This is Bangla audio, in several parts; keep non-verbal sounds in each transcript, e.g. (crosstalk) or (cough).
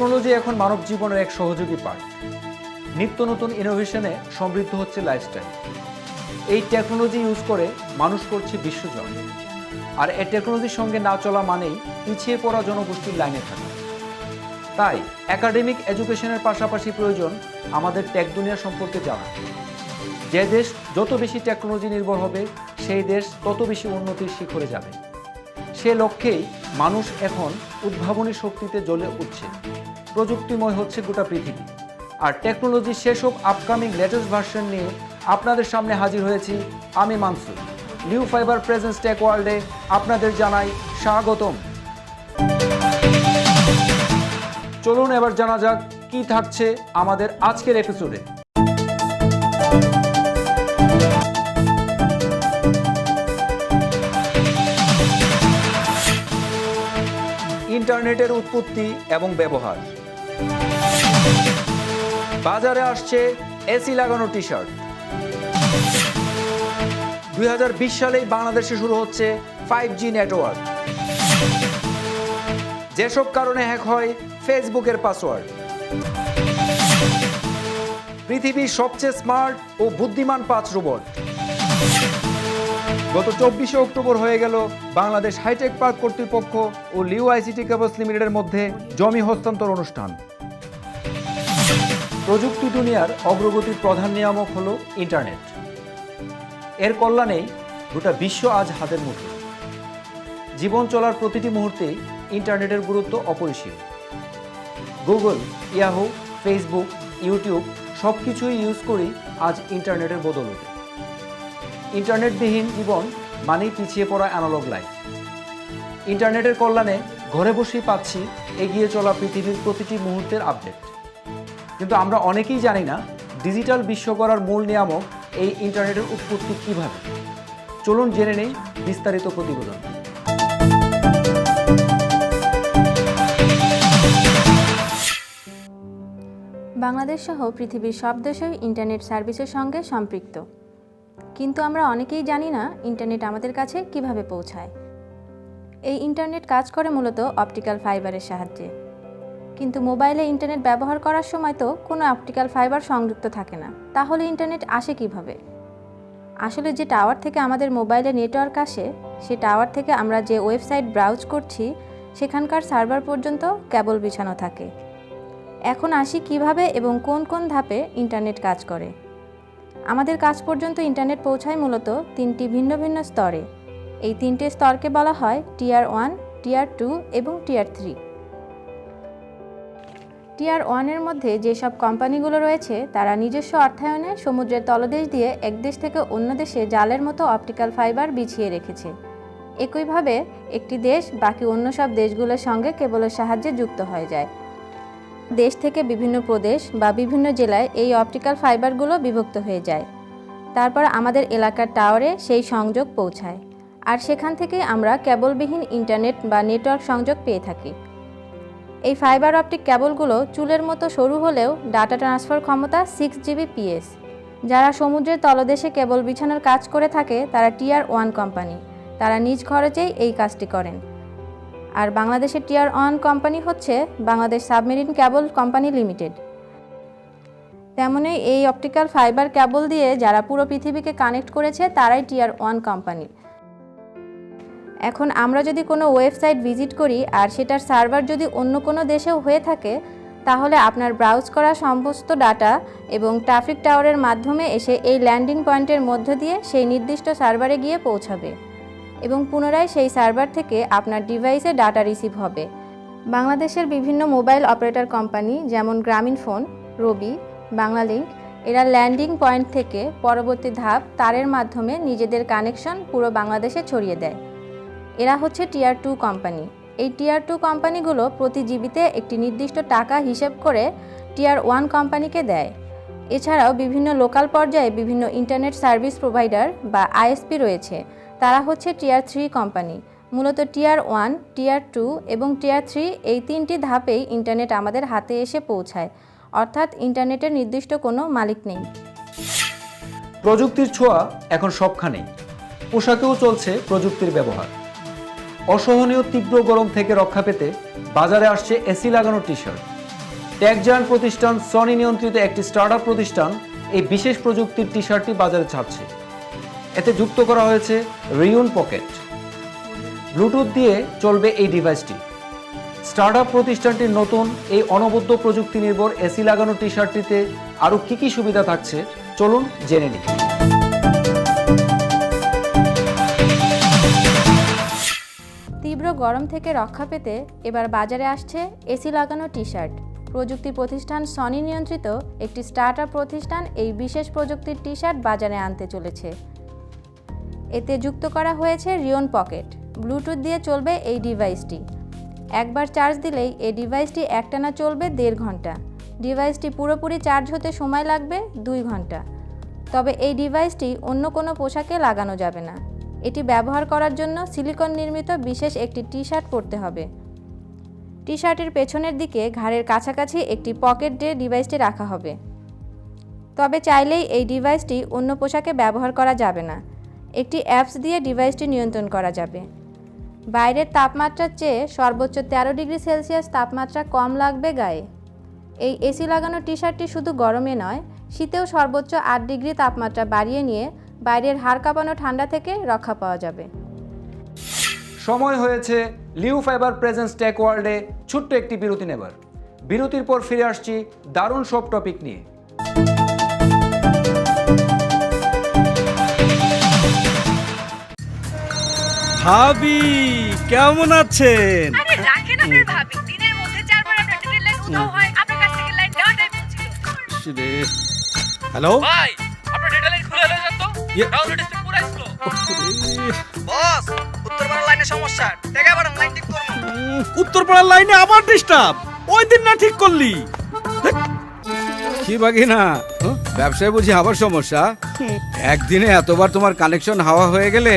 টেকনোলজি এখন মানব জীবনের এক সহযোগী পার্ট নিত্য নতুন ইনোভেশনে সমৃদ্ধ হচ্ছে লাইফস্টাইল এই টেকনোলজি ইউজ করে মানুষ করছে বিশ্বজয় আর এই টেকনোলজির সঙ্গে না চলা মানেই পিছিয়ে পড়া জনগোষ্ঠীর লাইনে থাকা। তাই একাডেমিক এডুকেশনের পাশাপাশি প্রয়োজন আমাদের টেক দুনিয়া সম্পর্কে জানা। যে দেশ যত বেশি টেকনোলজি নির্ভর হবে, সেই দেশ তত বেশি উন্নতির শিখরে যাবে। সে লক্ষ্যেই মানুষ এখন উদ্ভাবনী শক্তিতে জ্বলে উঠছে। প্রযুক্তিময় হচ্ছে গোটা পৃথিবী। আর টেকনোলজির সেসব আপকামিং লেটেস্ট ভার্সন নিয়ে আপনাদের সামনে হাজির হয়েছি আমি Mansur. New fibre presents tech ওয়ার্ল্ডে আপনাদের জানাই স্বাগতম। চলুন এবার জানা যাক কি থাকছে আমাদের আজকের এপিসোডে ইন্টারনেটের উৎপত্তি এবং ব্যবহার। বাজারে আসছে এসি লাগানো টি শার্ট দুই হাজার বিশ সালেই বাংলাদেশে শুরু হচ্ছে ফাইভ জি নেটওয়ার্ক যেসব কারণে হ্যাক হয় ফেসবুকের পাসওয়ার্ড পৃথিবীর সবচেয়ে স্মার্ট ও বুদ্ধিমান পাঁচ রোবট গত চব্বিশে অক্টোবর হয়ে গেল বাংলাদেশ হাইটেক পার্ক কর্তৃপক্ষ ও লিউ আইসিটি কেবলস লিমিটেডের মধ্যে জমি হস্তান্তর অনুষ্ঠান। প্রযুক্তি দুনিয়ার অগ্রগতির প্রধান নিয়ামক হল ইন্টারনেট। এর কল্যাণেই গোটা বিশ্ব আজ হাতের মুঠোয় জীবন চলার প্রতিটি মুহূর্তে ইন্টারনেটের গুরুত্ব অপরিসীম। গুগল, ইয়াহু, ফেসবুক, ইউটিউব সব কিছুই ইউজ করি আজ ইন্টারনেটের বদলতে ইন্টারনেটবিহীন জীবন মানেই পিছিয়ে পড়া অ্যানালগ লাইফ। ইন্টারনেটের কল্যাণে ঘরে বসেই পাচ্ছি এগিয়ে চলা পৃথিবীর প্রতিটি মুহূর্তের আপডেট। কিন্তু আমরা অনেকেই জানি না ডিজিটাল বিশ্ব করার মূল নিয়ামক এই ইন্টারনেটের উৎপত্তি কীভাবে। চলুন জেনে নেই বিস্তারিত প্রতিবেদন। বাংলাদেশ সহ পৃথিবীর সব দেশই ইন্টারনেট সার্ভিসের সঙ্গে সম্পৃক্ত। কিন্তু আমরা অনেকেই জানি না ইন্টারনেট আমাদের কাছে কীভাবে পৌঁছায়। এই ইন্টারনেট কাজ করে মূলত অপটিক্যাল ফাইবারের সাহায্যে। কিন্তু মোবাইলে ইন্টারনেট ব্যবহার করার সময় তো কোনো অপটিক্যাল ফাইবার সংযুক্ত থাকে না। তাহলে ইন্টারনেট আসে কীভাবে? আসলে যে টাওয়ার থেকে আমাদের মোবাইলে নেটওয়ার্ক আসে, সে টাওয়ার থেকে আমরা যে ওয়েবসাইট ব্রাউজ করছি, সেখানকার সার্ভার পর্যন্ত কেবল বিছানো থাকে। এখন আসি কীভাবে এবং কোন কোন ধাপে ইন্টারনেট কাজ করে। আমাদের কাজ পর্যন্ত ইন্টারনেট পৌঁছায় মূলত তিনটি ভিন্ন ভিন্ন স্তরে। এই তিনটে স্তরকে বলা হয় টিয়ার ওয়ান, টিয়ার টু এবং টিয়ার থ্রি। টিয়ার ওয়ানের মধ্যে যেসব কোম্পানিগুলো রয়েছে, তারা নিজস্ব অর্থায়নে সমুদ্রের তলদেশ দিয়ে এক দেশ থেকে অন্য দেশে জালের মতো অপটিক্যাল ফাইবার বিছিয়ে রেখেছে। একইভাবে, একটি দেশ বাকি অন্য সব দেশগুলোর সঙ্গে কেবলের সাহায্যে যুক্ত হয়ে যায়। দেশ থেকে বিভিন্ন প্রদেশ বা বিভিন্ন জেলায় এই অপটিক্যাল ফাইবারগুলো বিভক্ত হয়ে যায়। তারপর আমাদের এলাকার টাওয়ারে সেই সংযোগ পৌঁছায়। আর সেখান থেকে আমরা কেবলবিহীন ইন্টারনেট বা নেটওয়ার্ক সংযোগ পেয়ে থাকি। এই ফাইবার অপটিক কেবলগুলো চুলের মতো সরু হলেও ডাটা ট্রান্সফার ক্ষমতা six G B P S যারা সমুদ্রের তলদেশে কেবল বিছানার কাজ করে থাকে, তারা টিয়ার ওয়ান কোম্পানি তারা নিজ খরচেই এই কাজটি করেন। আর বাংলাদেশের টিয়ার ওয়ান কোম্পানি হচ্ছে Bangladesh submarine cable company limited তেমনই এই অপটিক্যাল ফাইবার কেবল দিয়ে যারা পুরো পৃথিবীকে কানেক্ট করেছে, তারাই টিয়ার ওয়ান কোম্পানি এখন আমরা যদি কোনো ওয়েবসাইট ভিজিট করি আর সেটার সার্ভার যদি অন্য কোনো দেশেও হয়ে থাকে, তাহলে আপনার ব্রাউজ করা সমস্ত ডাটা এবং ট্রাফিক টাওয়ারের মাধ্যমে এসে এই ল্যান্ডিং পয়েন্টের মধ্য দিয়ে সেই নির্দিষ্ট সার্ভারে গিয়ে পৌঁছাবে এবং পুনরায় সেই সার্ভার থেকে আপনার ডিভাইসে ডাটা রিসিভ হবে। বাংলাদেশের বিভিন্ন মোবাইল অপারেটর কোম্পানি যেমন গ্রামীণ ফোন, রবি, বাংলালিংক, এরা ল্যান্ডিং পয়েন্ট থেকে পরবর্তী ধাপ তারের মাধ্যমে নিজেদের কানেকশন পুরো বাংলাদেশে ছড়িয়ে দেয়। এরা হচ্ছে টিয়ার টু কোম্পানি। এই টিয়ার টু কোম্পানিগুলো প্রতি জিবিতে একটি নির্দিষ্ট টাকা হিসেব করে টিয়ার ওয়ান কোম্পানিকে দেয়। এছাড়াও বিভিন্ন লোকাল পর্যায়ে বিভিন্ন ইন্টারনেট সার্ভিস প্রোভাইডার বা আইএসপি রয়েছে। তারা হচ্ছে টিয়ার থ্রি কোম্পানি। মূলত টিয়ার ওয়ান, টিয়ার টু এবং টিয়ার থ্রি এই তিনটি ধাপেই ইন্টারনেট আমাদের হাতে এসে পৌঁছায়। অর্থাৎ ইন্টারনেটের নির্দিষ্ট কোনো মালিক নেই। প্রযুক্তির ছোঁয়া এখন সবখানেই। পোশাকেও চলছে প্রযুক্তির ব্যবহার। অসহনীয় তীব্র গরম থেকে রক্ষা পেতে বাজারে আসছে এসি লাগানো টি শার্ট ট্যাগজায়ান্ট প্রতিষ্ঠান সনি নিয়ন্ত্রিত একটি স্টার্টআপ প্রতিষ্ঠান এই বিশেষ প্রযুক্তির টি শার্টটি বাজারে ছাড়ছে এতে যুক্ত করা হয়েছে রিউন পকেট। ব্লুটুথ দিয়ে চলবে এই ডিভাইসটি। স্টার্টআপ প্রতিষ্ঠানটির নতুন এই অনবদ্য প্রযুক্তি নির্ভর এসি লাগানো টি শার্টটিতে আরও কী কী সুবিধা থাকছে, চলুন জেনে নিই। গরম থেকে রক্ষা পেতে এবার বাজারে আসছে এসি লাগানো টি শার্ট প্রযুক্তি প্রতিষ্ঠান সনি নিয়ন্ত্রিত একটি স্টার্টআপ প্রতিষ্ঠান এই বিশেষ প্রযুক্তির টি শার্ট বাজারে আনতে চলেছে। এতে যুক্ত করা হয়েছে রিয়ন পকেট। ব্লুটুথ দিয়ে চলবে এই ডিভাইসটি। একবার চার্জ দিলেই এই ডিভাইসটি একটানা চলবে দেড় ঘণ্টা। ডিভাইসটি পুরোপুরি চার্জ হতে সময় লাগবে দুই ঘণ্টা। তবে এই ডিভাইসটি অন্য কোনো পোশাকে লাগানো যাবে না। এটি ব্যবহার করার জন্য সিলিকন নির্মিত বিশেষ একটি টি শার্ট পরতে হবে। টি শার্টের পেছনের দিকে ঘাড়ের কাছাকাছি একটি পকেট ডে ডিভাইসটি রাখা হবে। তবে চাইলেই এই ডিভাইসটি অন্য পোশাকে ব্যবহার করা যাবে না। একটি অ্যাপস দিয়ে ডিভাইসটি নিয়ন্ত্রণ করা যাবে। বাইরের তাপমাত্রার চেয়ে সর্বোচ্চ তেরো ডিগ্রি সেলসিয়াস তাপমাত্রা কম লাগবে গায়ে। এই এসি লাগানো টি শার্টটি শুধু গরমে নয়, শীতেও সর্বোচ্চ আট ডিগ্রি তাপমাত্রা বাড়িয়ে নিয়ে বাইরের হাড় কাঁপানো ঠান্ডা থেকে রক্ষা পাওয়া যাবে। সময় হয়েছে লিউ ফাইবার প্রেজেন্স টেক ওয়ার্ল্ডে ছোট্ট একটি বিরতি নেবার। বিরতির পর ফিরে আসছি দারুণ সব টপিক নিয়ে। ভাবি কেমন আছেন? আরে রাখেন আপনার ভাবি। দিনের মধ্যে চারবার আপনার টিভির লাইন উধাও হয়। আপনার কাছ থেকে লাইন নেওয়াটাই বলছিল হ্যালো? ভাই আপনার ডেটা লাইন খুলে হয়ে যেত ডাউনলোড স্পিড পুরো স্লো বস উত্তরপাড়ার লাইনে সমস্যা। টেকা পাঠান লাইন ঠিক করব। উত্তরপাড়ার লাইনে আবার ডিস্টার্ব ওই দিন না ঠিক করলি। কি বাকি না ব্যবসায় বুঝি আবার সমস্যা? একদিনে এতবার তোমার কানেকশন হাওয়া হয়ে গেলে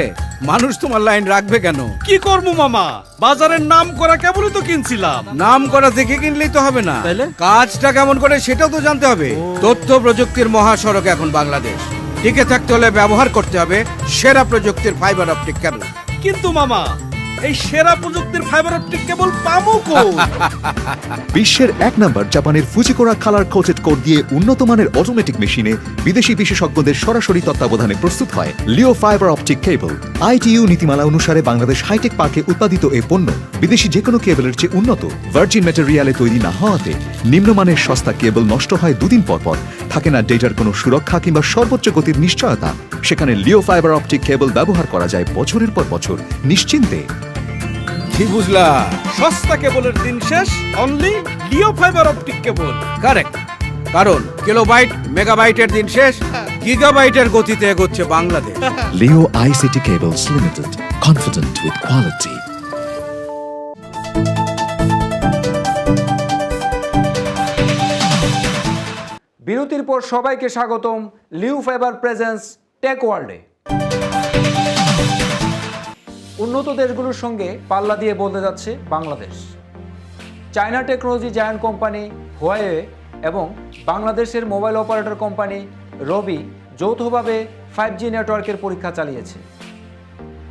মানুষ তোমার লাইন রাখবে কেন? কি করব মামা? বাজারের নাম করা কেবলই তো কিনছিলাম। নাম করা দেখে কিনলেই তো হবে না? কাজটা কেমন করে সেটাও তো জানতে হবে। তথ্য প্রযুক্তির মহাসড়ক এখন বাংলাদেশ। টিকে থাকতে হলে ব্যবহার করতে হবে সেরা প্রযুক্তির ফাইবার অপটিক ক্যামেরা কিন্তু মামা এই সেরা প্রযুক্তির ফাইবার অপটিক কেবল পাবো কো (laughs) বিশ্বের এক নম্বর জাপানের ফুজিকোরা কালার কোটেড কোড দিয়ে উন্নত মানের অটোমেটিক মেশিনে বিদেশি বিশেষজ্ঞদের সরাসরি তত্ত্বাবধানে প্রস্তুত হয় Leo fibre optic cable I T U নীতিমালা অনুসারে বাংলাদেশ হাইটেক পার্কে উৎপাদিত এই পণ্য বিদেশি যে কোনো কেবলের চেয়ে উন্নত ভার্জিন ম্যাটেরিয়ালে তৈরি না হওয়াতে নিম্নমানের সস্তা কেবল নষ্ট হয় দুদিন পর পর। থাকে না ডেটার কোনো সুরক্ষা কিংবা সর্বোচ্চ গতির নিশ্চয়তা। সেখানে লিও ফাইবার অপটিক কেবল ব্যবহার করা যায় বছরের পর বছর। নিশ্চিন্তে কি বুঝলা? সস্তা কেবলের দিন শেষ only Leo fiber optic cable correct কারণ কিলোবাইট মেগাবাইটের দিন শেষ গিগাবাইটের গতিতে এগোচ্ছে Bangladesh. Leo ICT Cables Limited, confident with quality. বিরতির পর সবাইকে স্বাগতম লিউ ফাইবার প্রেজেন্স টেক ওয়ার্ল্ডে উন্নত দেশগুলোর সঙ্গে পাল্লা দিয়ে বলতে যাচ্ছে Bangladesh. China technology giant company Huawei এবং বাংলাদেশের মোবাইল অপারেটর কোম্পানি রবি যৌথভাবে ফাইভ জি নেটওয়ার্কের পরীক্ষা চালিয়েছে।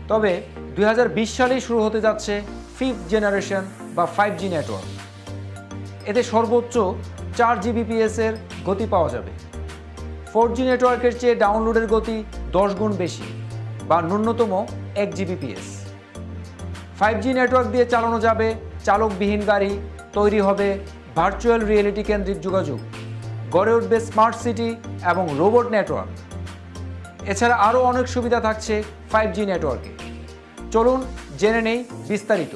তবে দুই হাজার বিশ সালেই শুরু হতে যাচ্ছে ফিফথ জেনারেশন বা ফাইভ জি নেটওয়ার্ক। এতে সর্বোচ্চ চার জিবিপিএস এর গতি পাওয়া যাবে। ফোর জি নেটওয়ার্কের চেয়ে ডাউনলোডের গতি দশ গুণ বেশি বা ন্যূনতম এক জিবিপিএস। ফাইভ জি নেটওয়ার্ক দিয়ে চালানো যাবে, চালকবিহীন গাড়ি তৈরি হবে ভার্চুয়াল রিয়েলিটি কেন্দ্রিক যোগাযোগ, গড়ে উঠবে স্মার্ট সিটি এবং রোবট নেটওয়ার্ক এছাড়া আরও অনেক সুবিধা থাকছে ফাইভ জি নেটওয়ার্কে চলুন জেনে নেই বিস্তারিত।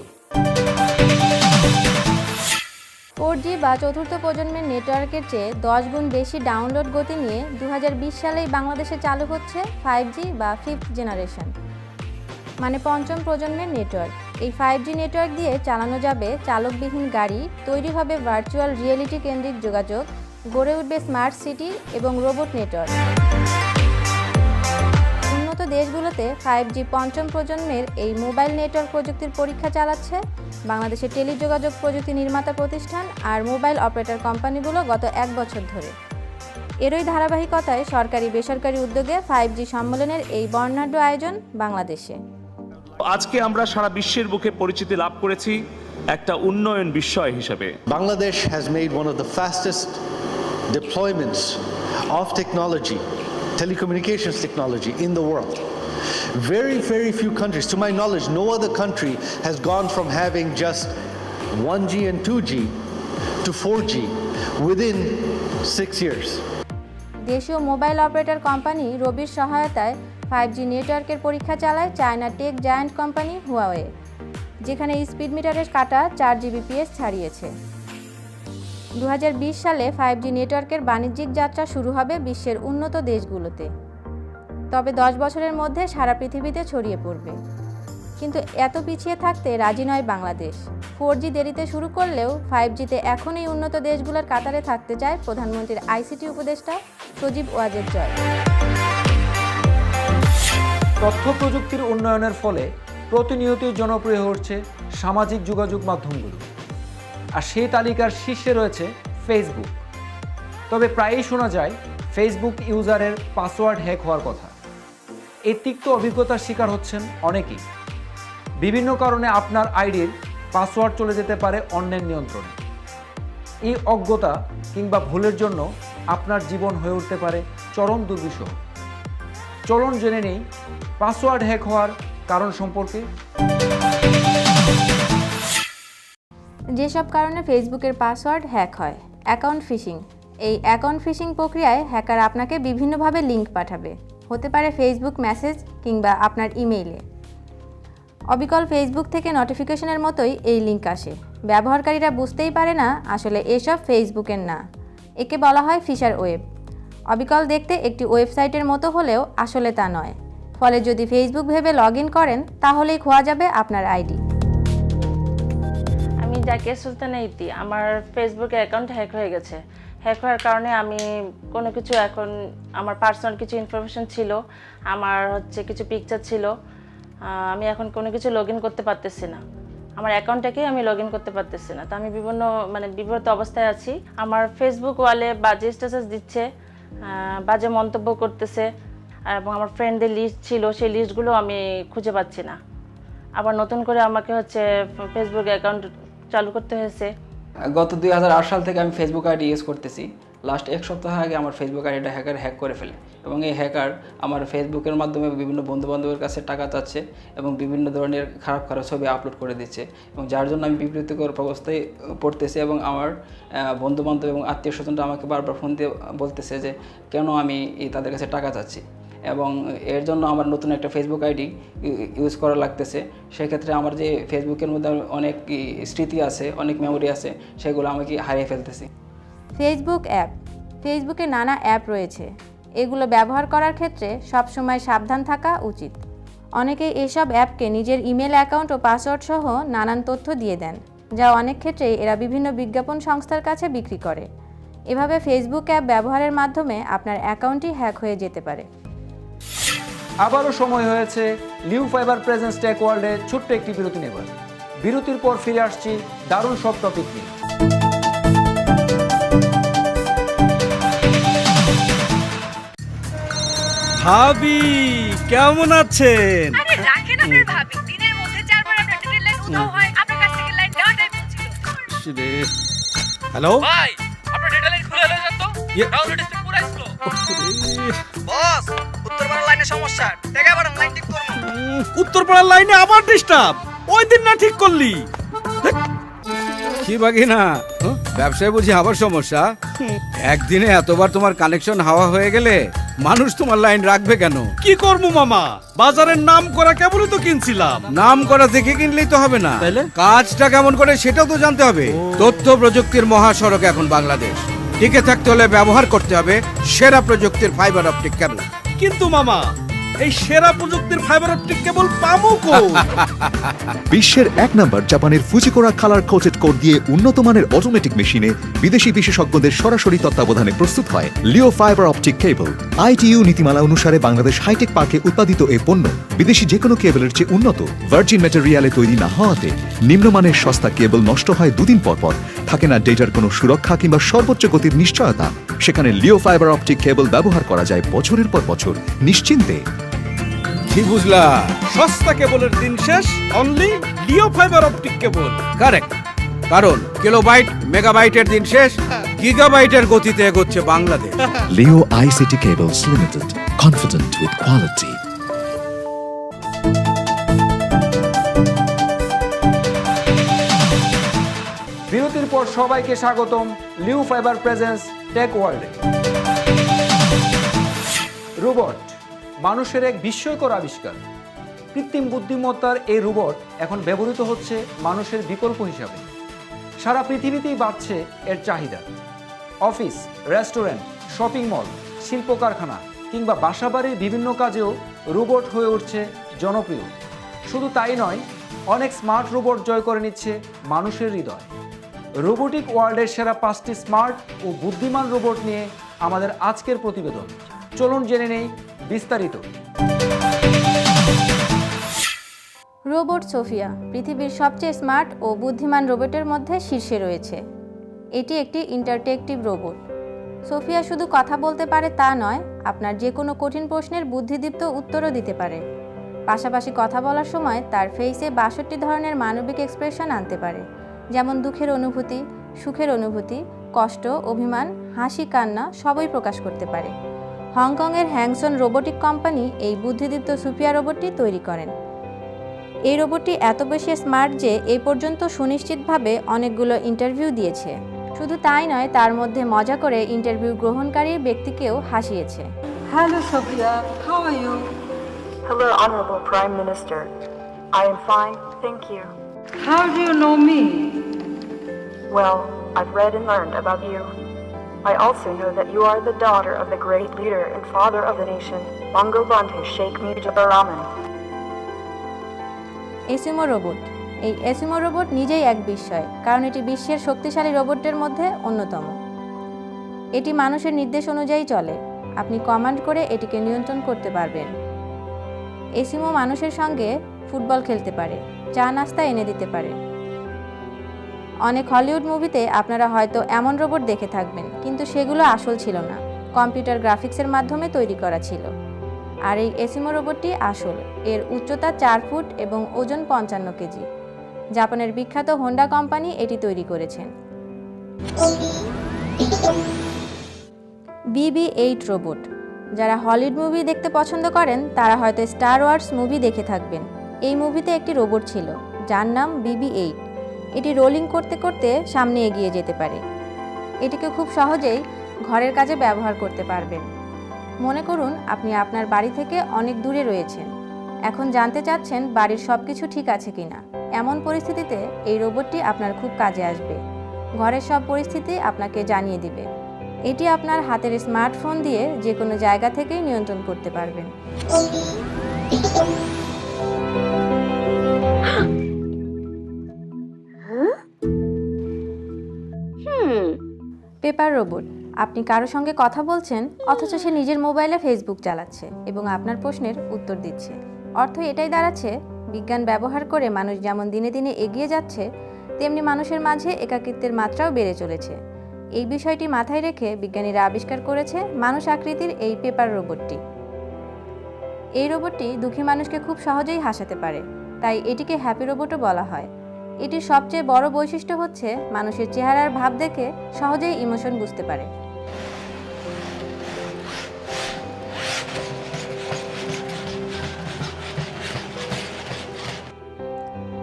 ফোর জি বা চতুর্থ প্রজন্মের নেটওয়ার্কের চেয়ে দশ গুণ বেশি ডাউনলোড গতি নিয়ে দু হাজার বিশ সালেই বাংলাদেশে চালু হচ্ছে ফাইভ জি বা ফিফথ জেনারেশন মানে পঞ্চম প্রজন্মের নেটওয়ার্ক এই ফাইভ জি নেটওয়ার্ক দিয়ে চালানো যাবে চালকবিহীন গাড়ি, তৈরি হবে ভার্চুয়াল রিয়েলিটি কেন্দ্রিক যোগাযোগ, গড়ে উঠবে স্মার্ট সিটি এবং রোবট নেটওয়ার্ক উন্নত দেশগুলোতে ফাইভ জি পঞ্চম প্রজন্মের এই মোবাইল নেটওয়ার্ক প্রযুক্তির পরীক্ষা চালাচ্ছে। বাংলাদেশের টেলিযোগাযোগ প্রযুক্তি নির্মাতা প্রতিষ্ঠান আর মোবাইল অপারেটর কোম্পানিগুলো গত এক বছর ধরে। এরই ধারাবাহিকতায় সরকারি বেসরকারি উদ্যোগে ফাইভ জি সম্মেলনের এই বর্ণাঢ্য আয়োজন বাংলাদেশে। আজকে আমরা সারা বিশ্বের বুকে পরিচিতি লাভ করেছি একটা উন্নয়ন বিষয় হিসেবে। Bangladesh has made one of the fastest deployments of technology telecommunications technology in the world very very few countries to my knowledge no other country has gone from having just one G and two G to four G within six years দেশীয় মোবাইল অপারেটর কোম্পানি রবির সহায়তায় ফাইভ জি নেটওয়ার্কের পরীক্ষা চালায় China tech giant company Huawei, যেখানে স্পিড মিটারের কাটা চার জিবিপিএস ছাড়িয়েছে। দু হাজার বিশ সালে ফাইভ জি নেটওয়ার্কের বাণিজ্যিক যাত্রা শুরু হবে বিশ্বের উন্নত দেশগুলোতে। তবে দশ বছরের মধ্যে সারা পৃথিবীতে ছড়িয়ে পড়বে। কিন্তু এত পিছিয়ে থাকতে রাজি নয় বাংলাদেশ। ফোর জি দেরিতে শুরু করলেও ফাইভ জিতে এখনই উন্নত দেশগুলোর কাতারে থাকতে চায় প্রধানমন্ত্রীর আইসিটি উপদেষ্টা সজীব ওয়াজেদ জয়। তথ্য প্রযুক্তির উন্নয়নের ফলে প্রতিনিয়তই জনপ্রিয় হচ্ছে সামাজিক যোগাযোগ মাধ্যমগুলো। আর সেই তালিকার শীর্ষে রয়েছে ফেসবুক তবে প্রায়ই শোনা যায় ফেসবুক ইউজারের পাসওয়ার্ড হ্যাক হওয়ার কথা। এই তিক্ত অভিজ্ঞতার শিকার হচ্ছেন অনেকেই। বিভিন্ন কারণে আপনার আইডির পাসওয়ার্ড চলে যেতে পারে অন্যের নিয়ন্ত্রণে। এই অজ্ঞতা কিংবা ভুলের জন্য আপনার জীবন হয়ে উঠতে পারে চরম দুর্বিষহ। চলুন জেনে নেই পাসওয়ার্ড হ্যাক হওয়ার কারণ সম্পর্কে। যেসব কারণে ফেসবুকের পাসওয়ার্ড হ্যাক হয়, অ্যাকাউন্ট ফিশিং। এই অ্যাকাউন্ট ফিশিং প্রক্রিয়ায় হ্যাকার আপনাকে বিভিন্নভাবে লিংক পাঠাবে। হতে পারে ফেসবুক মেসেজ কিংবা আপনার ইমেইলে। অবিকল ফেসবুক থেকে নোটিফিকেশনের মতোই এই লিংক আসে। ব্যবহারকারীরা বুঝতেই পারে না আসলে এসব ফেসবুকের না। একে বলা হয় ফিশার ওয়েব। অবিকল দেখতে একটি ওয়েবসাইটের মতো হলেও আসলে তা নয়। ফলে যদি ফেসবুক ভেবে লগ করেন, তাহলেই খোয়া যাবে আপনার আইডি আমি জাকিয়া সুলতানা ইতি, আমার ফেসবুকে অ্যাকাউন্ট হ্যাক হয়ে গেছে। হ্যাক হওয়ার কারণে আমি কোনো কিছু এখন, আমার পার্সোনাল কিছু ইনফরমেশন ছিল, আমার হচ্ছে কিছু পিকচার ছিল আমি এখন কোনো কিছু লগ করতে পারতেছি না। আমার অ্যাকাউন্টটাকেই আমি লগ ইন করতে পারতেছি না। তো আমি বিভিন্ন মানে বিব্রত অবস্থায় আছি। আমার ফেসবুক ওয়ালে বাজে স্ট্যাটাস দিচ্ছে বাজে মন্তব্য করতেছে। এবং আমার ফ্রেন্ডদের লিস্ট ছিল, সেই লিস্টগুলো আমি খুঁজে পাচ্ছি না। আবার নতুন করে আমাকে হচ্ছে ফেসবুক অ্যাকাউন্ট চালু করতে হয়েছে। গত দুই হাজার আট সাল থেকে আমি ফেসবুক আইডি ইউজ করতেছি। লাস্ট এক সপ্তাহ আগে আমার ফেসবুক আইডিটা হ্যাকার হ্যাক করে ফেলে। এবং এই হ্যাকার আমার ফেসবুকের মাধ্যমে বিভিন্ন বন্ধু বান্ধবের কাছে টাকা চাচ্ছে এবং বিভিন্ন ধরনের খারাপ খারাপ ছবি আপলোড করে দিচ্ছে। এবং যার জন্য আমি বিবৃতিকর অবস্থায় পড়তেছি এবং আমার বন্ধু বান্ধব এবং আত্মীয় স্বজনরা আমাকে বারবার ফোন দিয়ে বলতেছে যে, কেন আমি তাদের কাছে টাকা চাচ্ছি? এবং এর জন্য আমার নতুন একটা ফেসবুক আইডি ইউজ করা লাগতেছে। সেক্ষেত্রে আমার যে ফেসবুকের মধ্যে অনেক স্মৃতি আছে, অনেক মেমোরি আছে, সেগুলো আমাকে হারিয়ে ফেলতেছি? ফেসবুক অ্যাপ ফেসবুকে নানা অ্যাপ রয়েছে। এগুলো ব্যবহার করার ক্ষেত্রে সবসময় সাবধান থাকা উচিত। অনেকেই এসব অ্যাপকে নিজের ইমেল অ্যাকাউন্ট ও পাসওয়ার্ড সহ নানান তথ্য দিয়ে দেন, যা অনেক ক্ষেত্রেই এরা বিভিন্ন বিজ্ঞাপন সংস্থার কাছে বিক্রি করে। এভাবে ফেসবুক অ্যাপ ব্যবহারের মাধ্যমে আপনার অ্যাকাউন্টই হ্যাক হয়ে যেতে পারে। আবারও সময় হয়েছে লিউ ফাইবার প্রেজেন্স টেক ওয়ার্ল্ডে ছোট্ট একটি বিরতি নেবার। বিরতির পর ফিরে আসছি দারুণ সব টপিক নিয়ে। ভাবি কেমন আছেন? আরে রাখেন আপনার ভাবি দিনের মধ্যে চারবার আপনার ডিটেল লাইন উধাও হয় আপনার কাছ থেকে লাইন নেওয়াটাই ভুল ছিল। হ্যালো? ভাই আপনার ডেটা লাইন খুলে হলে ডাউনলোড স্পিড পুরো স্লো বস উত্তরপাড়া লাইনে সমস্যা। টেকা পারেন লাইন ঠিক করব উত্তরপাড়ার লাইনে আবার ডিস্টার্ব ওই দিন না ঠিক করলি। কি বাকি না ব্যবসায় বুঝি আবার সমস্যা? একদিনে এতবার তোমার কানেকশন হাওয়া হয়ে গেলে মানুষ তোমার লাইন রাখবে কেন? কি করব মামা? বাজারের নাম করা কেবলই তো কিনছিলাম। নাম করা দেখে কিনলেই তো হবে না। তাইলে? কাজটা কেমন করে সেটাও তো জানতে হবে। তথ্য প্রযুক্তির মহাসড়ক এখন বাংলাদেশ। টিকে থাকতে হলে ব্যবহার করতে হবে সেরা প্রযুক্তির ফাইবার অপটিক কেবল কিন্তু মামা এই সেরা প্রযুক্তির ফাইবার অপটিক কেবল পামু কো বিশ্বের এক নম্বর জাপানের ফুজিকোরা কালার কোটেড কোড দিয়ে উন্নত মানের অটোমেটিক মেশিনে বিদেশি বিশেষজ্ঞদের সরাসরি তত্ত্বাবধানে প্রস্তুত হয় Leo fibre optic cable I T U নীতিমালা অনুসারে বাংলাদেশ হাইটেক পার্কে উৎপাদিত এই পণ্য বিদেশি যে কোনো কেবলের চেয়ে উন্নত। ভার্জিন ম্যাটেরিয়ালে তৈরি না হওয়াতে নিম্নমানের সস্তা কেবল নষ্ট হয় দুদিন পর পর। থাকে না ডেটার কোনো সুরক্ষা কিংবা সর্বোচ্চ গতির নিশ্চয়তা। সেখানে লিও ফাইবার অপটিক কেবল ব্যবহার করা যায় বছরের পর বছর। নিশ্চিন্তে। কি বুঝলা? সস্তা কেবলের দিন শেষ only Leo fibre optic cable correct কারণ কিলোবাইট মেগাবাইটের দিন শেষ গিগাবাইটের গতিতে এগোচ্ছে Bangladesh. Leo ICT Cables Limited. Confident with quality বিরতির পর সবাইকে স্বাগতম লিউ ফাইবার প্রেজেন্স টেক ওয়ার্ল্ডে রোবট মানুষের এক বিস্ময়কর আবিষ্কার। কৃত্রিম বুদ্ধিমত্তার এই রোবট এখন ব্যবহৃত হচ্ছে মানুষের বিকল্প হিসাবে। সারা পৃথিবীতেই বাড়ছে এর চাহিদা। অফিস, রেস্টুরেন্ট, শপিং মল শিল্প কারখানা কিংবা বাসাবাড়ির বিভিন্ন কাজেও রোবট হয়ে উঠছে জনপ্রিয়। শুধু তাই নয়, অনেক স্মার্ট রোবট জয় করে নিচ্ছে মানুষের হৃদয়। রোবোটিক ওয়ার্ল্ডের সেরা পাঁচটি স্মার্ট ও বুদ্ধিমান রোবট নিয়ে আমাদের আজকের প্রতিবেদন। চলুন জেনে নেই বিস্তারিত। রোবট সোফিয়া, পৃথিবীর সবচেয়ে স্মার্ট ও বুদ্ধিমান রোবটের মধ্যে শীর্ষে রয়েছে। এটি একটি ইন্টারটেকটিভ রোবট। সোফিয়া শুধু কথা বলতে পারে তা নয়, আপনার যে কোনো কঠিন প্রশ্নের বুদ্ধিদীপ্ত উত্তরও দিতে পারে। পাশাপাশি কথা বলার সময় তার ফেসে বাষট্টি ধরনের মানবিক এক্সপ্রেশন আনতে পারে। যেমন দুঃখের অনুভূতি, সুখের অনুভূতি, কষ্ট, অভিমান, হাসি, কান্না সবই প্রকাশ করতে পারে। হংকংয়ের হ্যাংসন রোবোটিক কোম্পানি এই বুদ্ধিদীপ্ত সুফিয়া রোবটটি তৈরি করেন এই রোবটটি এত বেশি স্মার্ট যে এই পর্যন্ত সুনিশ্চিতভাবে অনেকগুলো ইন্টারভিউ দিয়েছে শুধু তাই নয় তার মধ্যে মজা করে ইন্টারভিউ গ্রহণকারী ব্যক্তিকেও হাসিয়েছে hello Sophia how are you Hello, Honorable Prime Minister. I am fine, thank you. How do you know me Well, I've read and learned about you. I also know that you are the daughter of the great leader and father of the nation, Bangabandhu Sheikh Mujibur Rahman. Asimo robot. এই এসিমো রোবট নিজেই এক বিস্ময় কারণ এটি বিশ্বের শক্তিশালী রোবটের মধ্যে অন্যতম। এটি মানুষের নির্দেশ অনুযায়ী চলে। আপনি কমান্ড করে এটিকে নিয়ন্ত্রণ করতে পারবেন। এসিমো মানুষের সঙ্গে ফুটবল খেলতে পারে চা নাস্তা এনে দিতে পারে। অনেক হলিউড মুভিতে আপনারা হয়তো এমন রোবট দেখে থাকবেন, কিন্তু সেগুলো আসল ছিল না। কম্পিউটার গ্রাফিক্সের মাধ্যমে তৈরি করা ছিল। আর এই এসিমো রোবটটি আসল। এর উচ্চতা চার ফুট এবং ওজন পঞ্চান্ন কেজি। জাপানের বিখ্যাত হোন্ডা কোম্পানি এটি তৈরি করেছেন। B B eight robot. যারা হলিউড মুভি দেখতে পছন্দ করেন, তারা হয়তো স্টার ওয়ার্স মুভি দেখে থাকবেন। এই মুভিতে একটি রোবট ছিল, যার নাম বিবি এইট। এটি রোলিং করতে করতে সামনে এগিয়ে যেতে পারে। এটিকে খুব সহজেই ঘরের কাজে ব্যবহার করতে পারবেন। মনে করুন, আপনি আপনার বাড়ি থেকে অনেক দূরে রয়েছেন। এখন জানতে চাচ্ছেন বাড়ির সব কিছু ঠিক আছে কিনা। এমন পরিস্থিতিতে এই রোবটটি আপনার খুব কাজে আসবে। ঘরের সব পরিস্থিতি আপনাকে জানিয়ে দিবে। এটি আপনার হাতের স্মার্টফোন দিয়ে যে কোনো জায়গা থেকেই নিয়ন্ত্রণ করতে পারবেন। (laughs) Paper robot. আপনি কারও সঙ্গে কথা বলছেন, অথচ সে নিজের মোবাইলে ফেসবুক চালাচ্ছে এবং আপনার প্রশ্নের উত্তর দিচ্ছে। অর্থ এটাই দাঁড়াচ্ছে, বিজ্ঞান ব্যবহার করে মানুষ যেমন দিনে দিনে এগিয়ে যাচ্ছে, তেমনি মানুষের মাঝে একাকিত্বের মাত্রাও বেড়ে চলেছে। এই বিষয়টি মাথায় রেখে বিজ্ঞানীরা আবিষ্কার করেছে মানুষ আকৃতির এই পেপার রোবটটি। এই রোবটটি দুঃখী মানুষকে খুব সহজেই হাসাতে পারে, তাই এটিকে হ্যাপি রোবটও বলা হয়। এটির সবচেয়ে বড় বৈশিষ্ট্য হচ্ছে মানুষের চেহারার ভাব দেখে সহজেই ইমোশন বুঝতে পারে।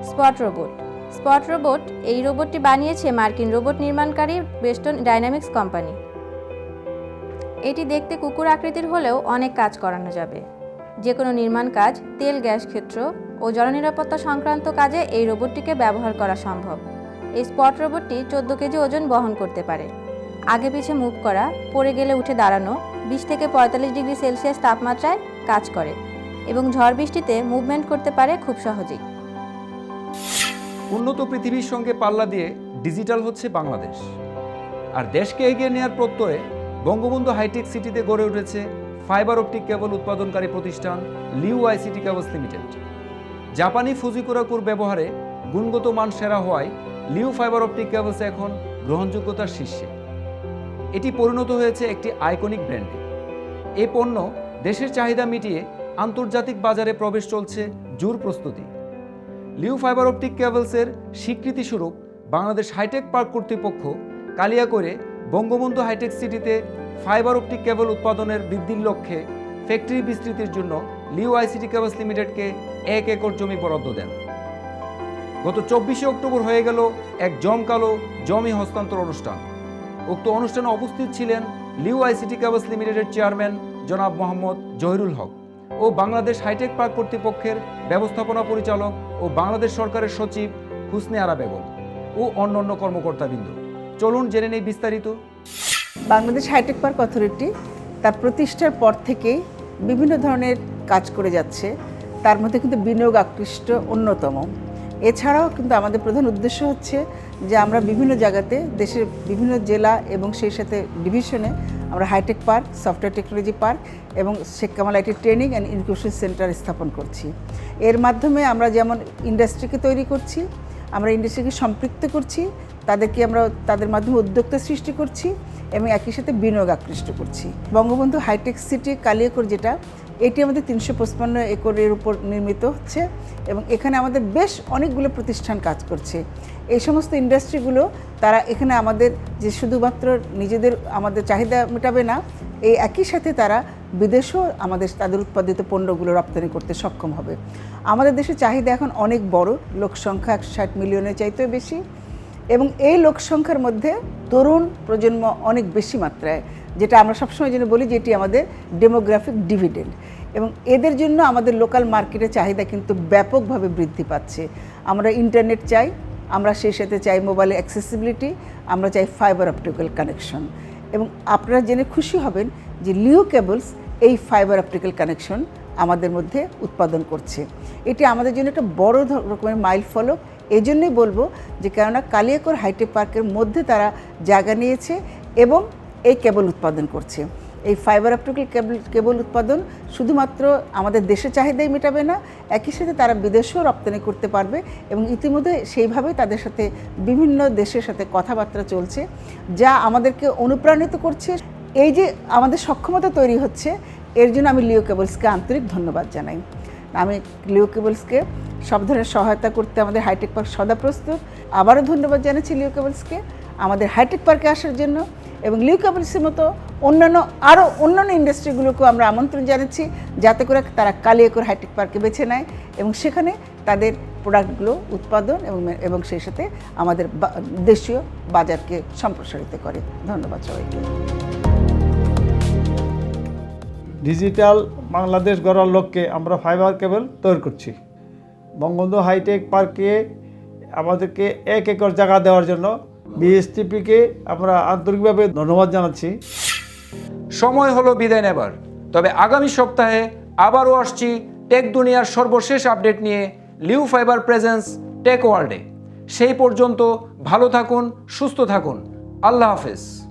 Spot robot. স্পট রোবট এই রোবটটি বানিয়েছে মার্কিন রোবট নির্মাণকারী বেস্টন ডাইনামিক্স কোম্পানি। এটি দেখতে কুকুর আকৃতির হলেও অনেক কাজ করানো যাবে। যে কোনো নির্মাণ কাজ, তেল, গ্যাস ক্ষেত্র ও জননিরাপত্তা সংক্রান্ত কাজে এই রোবটটিকে ব্যবহার করা সম্ভব। এই স্পট রোবটটি চোদ্দ কেজি ওজন বহন করতে পারে। আগে পিছে মুভ করা, পড়ে গেলে উঠে দাঁড়ানো বিশ থেকে পঁয়তাল্লিশ ডিগ্রি সেলসিয়াস তাপমাত্রায় কাজ করে এবং ঝড় বৃষ্টিতে মুভমেন্ট করতে পারে খুব সহজেই। উন্নত পৃথিবীর সঙ্গে পাল্লা দিয়ে ডিজিটাল হচ্ছে বাংলাদেশ। আর দেশকে এগিয়ে নেওয়ার প্রত্যয়ে বঙ্গবন্ধু হাইটেক সিটিতে গড়ে উঠেছে ফাইবার অপটিক কেবল উৎপাদনকারী প্রতিষ্ঠান লিউ আইসিটি কেবলস লিমিটেড। জাপানি ফুজিকুরাকুর ব্যবহারে গুণগত মান সেরা হওয়ায় লিউ ফাইবার অপটিক কেবলস এখন গ্রহণযোগ্যতার শীর্ষে। এটি পরিণত হয়েছে একটি আইকনিক ব্র্যান্ডে। এই পণ্য দেশের চাহিদা মিটিয়ে আন্তর্জাতিক বাজারে প্রবেশ চলছে জোর প্রস্তুতি। লিউ ফাইবার অপটিক কেবলসের স্বীকৃতিস্বরূপ বাংলাদেশ হাইটেক পার্ক কর্তৃপক্ষ কালিয়া করে বঙ্গবন্ধু হাইটেক সিটিতে ফাইবার অপটিক কেবল উৎপাদনের বৃদ্ধির লক্ষ্যে ফ্যাক্টরি বিস্তৃতির জন্য লিউ আইসিটি কেবলস লিমিটেডকে এক একর জমি বরাদ্দ দেন। গত চব্বিশে অক্টোবর হয়ে গেল এক জমকালো জমি হস্তান্তর অনুষ্ঠান। উক্ত অনুষ্ঠানে উপস্থিত ছিলেন Leo I C T cables লিমিটেডের চেয়ারম্যান জনাব মোহাম্মদ জহিরুল হক ও বাংলাদেশ হাইটেক পার্ক কর্তৃপক্ষের ব্যবস্থাপনা পরিচালক ও বাংলাদেশ সরকারের সচিব হুসনে আরা বেগম ও অন্যান্য কর্মকর্তাবৃন্দ। চলুন জেনে নেই বিস্তারিত। বাংলাদেশ হাইটেক পার্ক অথরিটি তার প্রতিষ্ঠার পর থেকেই বিভিন্ন ধরনের কাজ করে যাচ্ছে। তার মধ্যে কিন্তু বিনিয়োগ আকৃষ্ট অন্যতম। এছাড়াও কিন্তু আমাদের প্রধান উদ্দেশ্য হচ্ছে যে আমরা বিভিন্ন জায়গাতে দেশের বিভিন্ন জেলা এবং সেই সাথে ডিভিশনে আমরা hi-tech park, software technology park এবং Sheikh Kamal I T training and incubation centre স্থাপন করছি। এর মাধ্যমে আমরা যেমন ইন্ডাস্ট্রিকে তৈরি করছি, আমরা ইন্ডাস্ট্রিকে সম্পৃক্ত করছি, তাদেরকে আমরা, তাদের মাধ্যমে উদ্যোক্তা সৃষ্টি করছি এবং একই সাথে বিনিয়োগ আকৃষ্ট করছি। বঙ্গবন্ধু হাইটেক সিটি কালিয়াকর যেটা, এটি আমাদের তিনশো পঁচপান্ন একরের উপর নির্মিত হচ্ছে এবং এখানে আমাদের বেশ অনেকগুলো প্রতিষ্ঠান কাজ করছে। এই সমস্ত ইন্ডাস্ট্রিগুলো তারা এখানে আমাদের যে শুধুমাত্র নিজেদের আমাদের চাহিদা মেটাবে না, এই একই সাথে তারা বিদেশেও আমাদের, তাদের উৎপাদিত পণ্যগুলো রপ্তানি করতে সক্ষম হবে। আমাদের দেশের চাহিদা এখন অনেক বড়, লোক সংখ্যা একশো ষাট মিলিয়নের চাইতেও বেশি। এবং এই লোক সংখ্যার মধ্যে তরুণ প্রজন্ম অনেক বেশি মাত্রায়, যেটা আমরা সবসময় যেন বলি যে এটি আমাদের ডেমোগ্রাফিক ডিভিডেন্ড এবং এদের জন্য আমাদের লোকাল মার্কেটের চাহিদা কিন্তু ব্যাপকভাবে বৃদ্ধি পাচ্ছে। আমরা ইন্টারনেট চাই, আমরা সেই সাথে চাই মোবাইলে অ্যাক্সেসিবিলিটি আমরা চাই ফাইবার অপটিক্যাল কানেকশন এবং আপনারা জেনে খুশি হবেন যে লিও কেবলস এই ফাইবার অপটিক্যাল কানেকশন আমাদের মধ্যে উৎপাদন করছে। এটি আমাদের জন্য একটা বড় রকমের মাইল ফলক। এই জন্যই বলব যে কেননা কালিয়াকর হাইটেক পার্কের মধ্যে তারা জায়গা নিয়েছে এবং এই কেবল উৎপাদন করছে। এই ফাইবার অপটিক্যাল কেবল কেবল উৎপাদন শুধুমাত্র আমাদের দেশের চাহিদাই মেটাবে না, একই সাথে তারা বিদেশেও রপ্তানি করতে পারবে এবং ইতিমধ্যে সেইভাবে তাদের সাথে বিভিন্ন দেশের সাথে কথাবার্তা চলছে, যা আমাদেরকে অনুপ্রাণিত করছে। এই যে আমাদের সক্ষমতা তৈরি হচ্ছে, এর জন্য আমি লিও কেবলসকে আন্তরিক ধন্যবাদ জানাই। আমি লিও কেবলসকে সব ধরনের সহায়তা করতে আমাদের হাইটেক পার্ক সদা প্রস্তুত। আবারও ধন্যবাদ জানাচ্ছি লিও আমাদের হাইটেক পার্কে আসার জন্য এবং লিও কেবলসের মতো অন্যান্য, আরও অন্যান্য ইন্ডাস্ট্রিগুলোকেও আমরা আমন্ত্রণ জানাচ্ছি যাতে করে তারা কালিয়াকর হাইটেক পার্কে বেছে নেয় এবং সেখানে তাদের প্রোডাক্টগুলো উৎপাদন এবং এবং সেই সাথে আমাদের দেশীয় বাজারকে সম্প্রসারিত করে। ধন্যবাদ সবাইকে। ডিজিটাল বাংলাদেশ গড়ার লক্ষ্যে আমরা ফাইবার কেবল তৈরি করছি। বঙ্গবন্ধু হাইটেক পার্কে আমাদেরকে এক একর জায়গা দেওয়ার জন্য বিএসটিপিকে আমরা আন্তরিকভাবে ধন্যবাদ জানাচ্ছি। সময় হলো বিদায় নেবার। তবে আগামী সপ্তাহে আবারও আসছি টেক দুনিয়ার সর্বশেষ আপডেট নিয়ে লিউ ফাইবার প্রেজেন্স টেক ওয়ার্ল্ডে। সেই পর্যন্ত ভালো থাকুন, সুস্থ থাকুন। আল্লাহ হাফেজ।